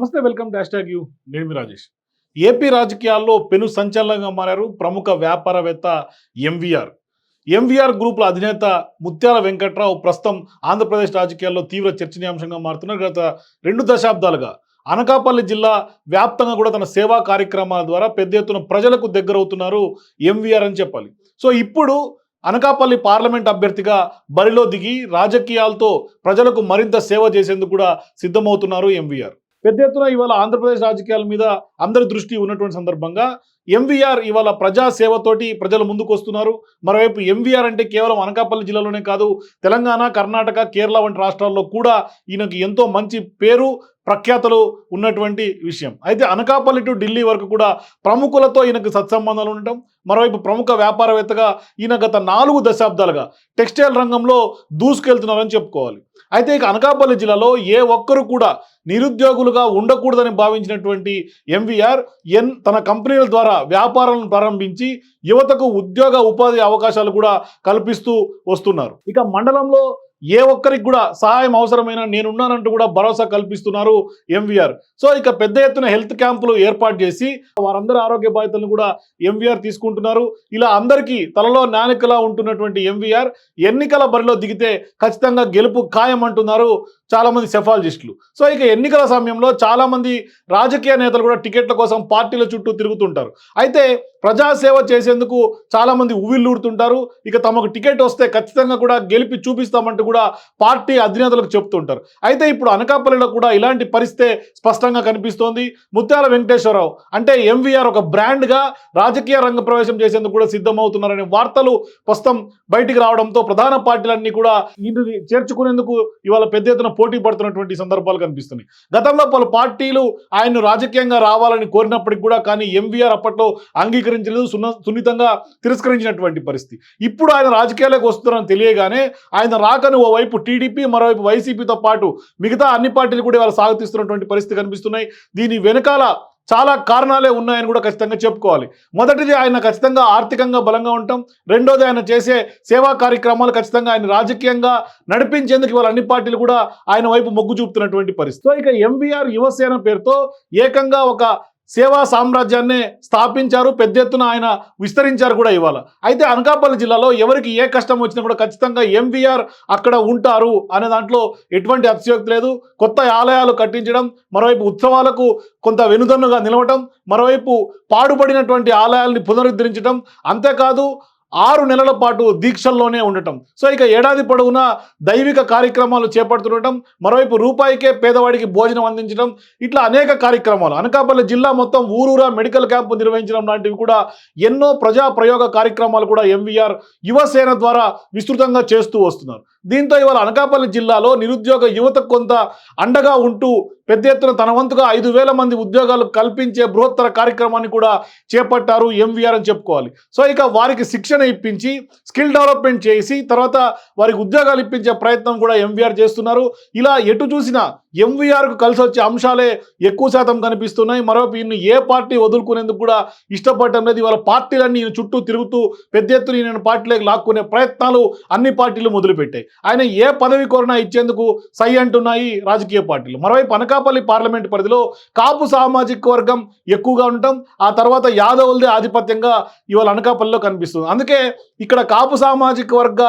నమస్తే welcome dash tag you. నేను Rajesh. AP రాజకీయాల్లో పెను సంచలనంగా మారారు ప్రముఖ వ్యాపారవేత్త ఎంవీఆర్ ఎంవీఆర్ గ్రూపుల అధినేత ముత్యాల వెంకట్రావు ప్రస్తుతం ఆంధ్రప్రదేశ్ రాజకీయాల్లో తీవ్ర చర్చనీయాంశంగా మారుతున్నారు. గత రెండు దశాబ్దాలుగా అనకాపల్లి జిల్లా వ్యాప్తంగా కూడా తన సేవా కార్యక్రమాల ద్వారా పెద్ద ఎత్తున ప్రజలకు దగ్గరవుతున్నారు ఎంవీఆర్ అని చెప్పాలి. సో ఇప్పుడు అనకాపల్లి పార్లమెంట్ అభ్యర్థిగా బరిలో దిగి రాజకీయాలతో ప్రజలకు మరింత సేవ చేసేందుకు కూడా సిద్ధమవుతున్నారు ఎంవీఆర్ పెద్ద ఎత్తున ఇవాళ ఆంధ్రప్రదేశ్ రాజకీయాల మీద అందరి దృష్టి ఉన్నటువంటి సందర్భంగా ఎంవీఆర్ ఇవాళ ప్రజాసేవతోటి ప్రజలు ముందుకు వస్తున్నారు మరోవైపు ఎంవీఆర్ అంటే కేవలం అనకాపల్లి జిల్లాలోనే కాదు తెలంగాణ కర్ణాటక కేరళ వంటి రాష్ట్రాల్లో కూడా ఈయనకు ఎంతో మంచి పేరు ప్రఖ్యాతలు ఉన్నటువంటి విషయం. అయితే అనకాపల్లి టు ఢిల్లీ వరకు కూడా ప్రముఖులతో ఈయనకు సత్సంబంధాలు ఉండటం మరోవైపు ప్రముఖ వ్యాపారవేత్తగా ఈయన గత నాలుగు దశాబ్దాలుగా టెక్స్టైల్ రంగంలో దూసుకెళ్తున్నారని చెప్పుకోవాలి. అయితే ఇక అనకాపల్లి జిల్లాలో ఏ ఒక్కరు కూడా నిరుద్యోగులుగా ఉండకూడదని భావించినటువంటి ఎంవీఆర్ ఎన్ తన కంపెనీల ద్వారా వ్యాపారాలను ప్రారంభించి యువతకు ఉద్యోగ ఉపాధి అవకాశాలు కూడా కల్పిస్తూ వస్తున్నారు. ఇక మండలంలో ఏ ఒక్కరికి కూడా సహాయం అవసరమైన నేనున్నానంటూ కూడా భరోసా కల్పిస్తున్నారు ఎంవీఆర్ సో ఇక పెద్ద ఎత్తున హెల్త్ క్యాంపులు ఏర్పాటు చేసి వారందరి ఆరోగ్య బాధ్యతలను కూడా ఎంవీఆర్ తీసుకుంటున్నారు. ఇలా అందరికీ తలలో నానికలా ఉంటున్నటువంటి ఎంవీఆర్ ఎన్నికల బరిలో దిగితే ఖచ్చితంగా గెలుపు ఖాయం అంటున్నారు చాలామంది సెఫాలజిస్టులు. సో ఇక ఎన్నికల సమయంలో చాలామంది రాజకీయ నేతలు కూడా టికెట్ల కోసం పార్టీల చుట్టూ తిరుగుతుంటారు. అయితే ప్రజాసేవ చేసేందుకు చాలా మంది ఇక తమకు టికెట్ వస్తే ఖచ్చితంగా కూడా గెలిపి చూపిస్తామంటూ కూడా పార్టీ అధినేతలకు చెప్తుంటారు. అయితే ఇప్పుడు అనకాపల్లిలో కూడా ఇలాంటి పరిస్థితే స్పష్టంగా కనిపిస్తోంది. ముత్యాల వెంకటేశ్వరరావు అంటే ఎంవీఆర్ ఒక బ్రాండ్గా రాజకీయ రంగ ప్రవేశం చేసేందుకు కూడా సిద్ధమవుతున్నారనే వార్తలు ప్రస్తుతం బయటికి రావడంతో ప్రధాన పార్టీలన్నీ కూడా ఈయనని చేర్చుకునేందుకు ఇవాళ పెద్ద ఎత్తున పోటీ పడుతున్నటువంటి సందర్భాలు కనిపిస్తున్నాయి. గతంలో పలు పార్టీలు ఆయన్ను రాజకీయంగా రావాలని కోరినప్పటికీ కూడా కానీ ఎంవీఆర్ అప్పట్లో అంగీకరించలేదు సున్న సున్నితంగా తిరస్కరించినటువంటి పరిస్థితి. ఇప్పుడు ఆయన రాజకీయాలకు వస్తున్నారని తెలియగానే ఆయన రాకను ఓవైపు టీడీపీ మరోవైపు వైసీపీతో పాటు మిగతా అన్ని పార్టీలు కూడా ఇవాళ సాగుతిస్తున్నటువంటి పరిస్థితి కనిపిస్తున్నాయి. దీని వెనకాల చాలా కారణాలే ఉన్నాయని కూడా ఖచ్చితంగా చెప్పుకోవాలి. మొదటిది ఆయన ఖచ్చితంగా ఆర్థికంగా బలంగా ఉండటం రెండోది ఆయన చేసే సేవా కార్యక్రమాలు ఖచ్చితంగా ఆయన రాజకీయంగా నడిపించేందుకు ఇవాళ అన్ని పార్టీలు కూడా ఆయన వైపు మొగ్గు చూపుతున్నటువంటి పరిస్థితి. ఇక ఎంవీఆర్ యువసేన పేరుతో ఏకంగా ఒక సేవా సామ్రాజ్యాన్ని స్థాపించారు పెద్ద ఎత్తున ఆయన విస్తరించారు కూడా ఇవాళ. అయితే అనకాపల్లి జిల్లాలో ఎవరికి ఏ కష్టం వచ్చినా కూడా ఖచ్చితంగా ఎంవీఆర్ అక్కడ ఉంటారు అనే దాంట్లో ఎటువంటి అతిశయోక్తి లేదు. కొత్త ఆలయాలు కట్టించడం మరోవైపు ఉత్సవాలకు కొంత వెనుదన్నుగా నిలవటం మరోవైపు పాడుపడినటువంటి ఆలయాల్ని పునరుద్ధరించడం అంతేకాదు ఆరు నెలల పాటు దీక్షల్లోనే ఉండటం. సో ఇక ఏడాది పొడవునా దైవిక కార్యక్రమాలు చేపడుతుండటం మరోవైపు రూపాయికే పేదవాడికి భోజనం అందించడం ఇట్లా అనేక కార్యక్రమాలు. అనకాపల్లి జిల్లా మొత్తం ఊరూరా మెడికల్ క్యాంపు నిర్వహించడం లాంటివి కూడా ఎన్నో ప్రజా ప్రయోగ కార్యక్రమాలు కూడా ఎంవీఆర్ యువసేన ద్వారా విస్తృతంగా చేస్తూ వస్తున్నారు. దీంతో ఇవాళ అనకాపల్లి జిల్లాలో నిరుద్యోగ యువతకు కొంత అండగా ఉంటూ పెద్ద ఎత్తున తన వంతుగా ఐదు వేల మంది ఉద్యోగాలు కల్పించే బృహత్తర కార్యక్రమాన్ని కూడా చేపట్టారు ఎంవీఆర్ అని చెప్పుకోవాలి. సో ఇక వారికి శిక్షణ ఇప్పించి స్కిల్ డెవలప్మెంట్ చేసి తర్వాత వారికి ఉద్యోగాలు ఇప్పించే ప్రయత్నం కూడా ఎంవీఆర్ చేస్తున్నారు. ఇలా ఎటు చూసినా ఎంవీఆర్కు కలిసి వచ్చే అంశాలే ఎక్కువ శాతం కనిపిస్తున్నాయి. మరోపు ఈయన ఏ పార్టీ వదులుకునేందుకు కూడా ఇష్టపడటం లేదు. ఇవాళ పార్టీలన్నీ ఈయన చుట్టూ తిరుగుతూ పెద్ద ఎత్తున ఈయన పార్టీలోకి లాక్కునే ప్రయత్నాలు అన్ని పార్టీలు మొదలుపెట్టాయి. ఆయన ఏ పదవి కోరినా ఇచ్చేందుకు సై అంటున్నాయి రాజకీయ పార్టీలు. మరోవైపు అనకాపల్లి పార్లమెంట్ పరిధిలో కాపు సామాజిక వర్గం ఎక్కువగా ఉండటం ఆ తర్వాత యాదవులదే ఆధిపత్యంగా ఇవాళ అనకాపల్లిలో కనిపిస్తుంది. అందుకే ఇక్కడ కాపు సామాజిక వర్గ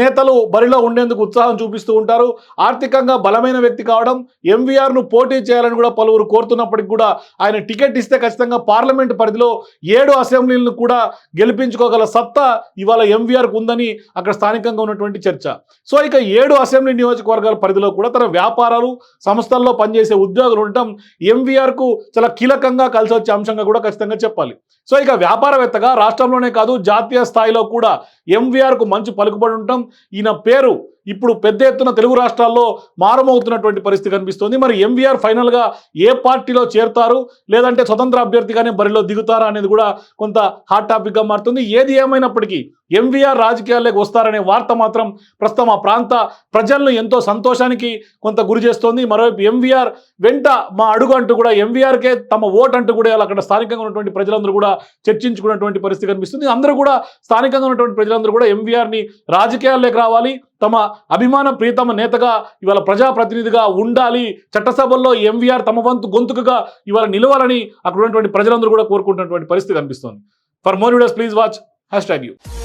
నేతలు బరిలో ఉండేందుకు ఉత్సాహం చూపిస్తూ ఉంటారు. ఆర్థికంగా బలమైన వ్యక్తి కావడం ఎంవీఆర్ను పోటీ చేయాలని కూడా పలువురు కోరుతున్నప్పటికి కూడా ఆయన టికెట్ ఇస్తే ఖచ్చితంగా పార్లమెంట్ పరిధిలో ఏడు అసెంబ్లీలను కూడా గెలిపించుకోగల సత్తా ఇవాళ ఎంవీఆర్కు ఉందని అక్కడ స్థానికంగా ఉన్నటువంటి చర్చ. సో ఇక ఏడు అసెంబ్లీ నియోజకవర్గాల పరిధిలో కూడా తన వ్యాపారాలు సంస్థల్లో పనిచేసే ఉద్యోగులు ఉండటం ఎంవీఆర్కు చాలా కీలకంగా కలిసి వచ్చే అంశంగా కూడా ఖచ్చితంగా చెప్పాలి. సో ఇక వ్యాపారవేత్తగా రాష్ట్రంలోనే కాదు జాతీయ స్థాయిలో కూడా ఎంవీఆర్కు మంచి పలుకుబడి ఉండటం ఈయన పేరు ఇప్పుడు పెద్ద ఎత్తున తెలుగు రాష్ట్రాల్లో మారమవుతున్నటువంటి పరిస్థితి కనిపిస్తుంది. మరి ఎంవీఆర్ ఫైనల్గా ఏ పార్టీలో చేరుతారు? లేదంటే స్వతంత్ర అభ్యర్థిగానే బరిలో దిగుతారా అనేది కూడా కొంత హాట్ టాపిక్గా మారుతుంది. ఏది ఏమైనప్పటికీ ఎంవీఆర్ రాజకీయాల్లోకి వస్తారనే వార్త మాత్రం ప్రస్తుతం ఆ ప్రాంత ప్రజలను ఎంతో సంతోషానికి కొంత గురి చేస్తోంది. మరోవైపు ఎంవీఆర్ వెంట మా అడుగు అంటూ కూడా ఎంవీఆర్కే తమ ఓట్ అంటూ కూడా అక్కడ స్థానికంగా ఉన్నటువంటి ప్రజలందరూ కూడా చర్చించుకున్నటువంటి పరిస్థితి కనిపిస్తుంది. అందరూ కూడా స్థానికంగా ఉన్నటువంటి ప్రజలందరూ కూడా ఎంవీఆర్ని రాజకీయాల్లోకి రావాలి. తమ అభిమాన ప్రీతమ నేతగా ఇవాళ ప్రజాప్రతినిధిగా ఉండాలి. చట్టసభల్లో ఎంవీఆర్ తమ వంతు గొంతుకుగా ఇవాళ నిలవాలని అక్కడ ఉన్నటువంటి ప్రజలందరూ కూడా కోరుకుంటున్నటువంటి పరిస్థితి కనిపిస్తోంది. For more videos please watch hashtag you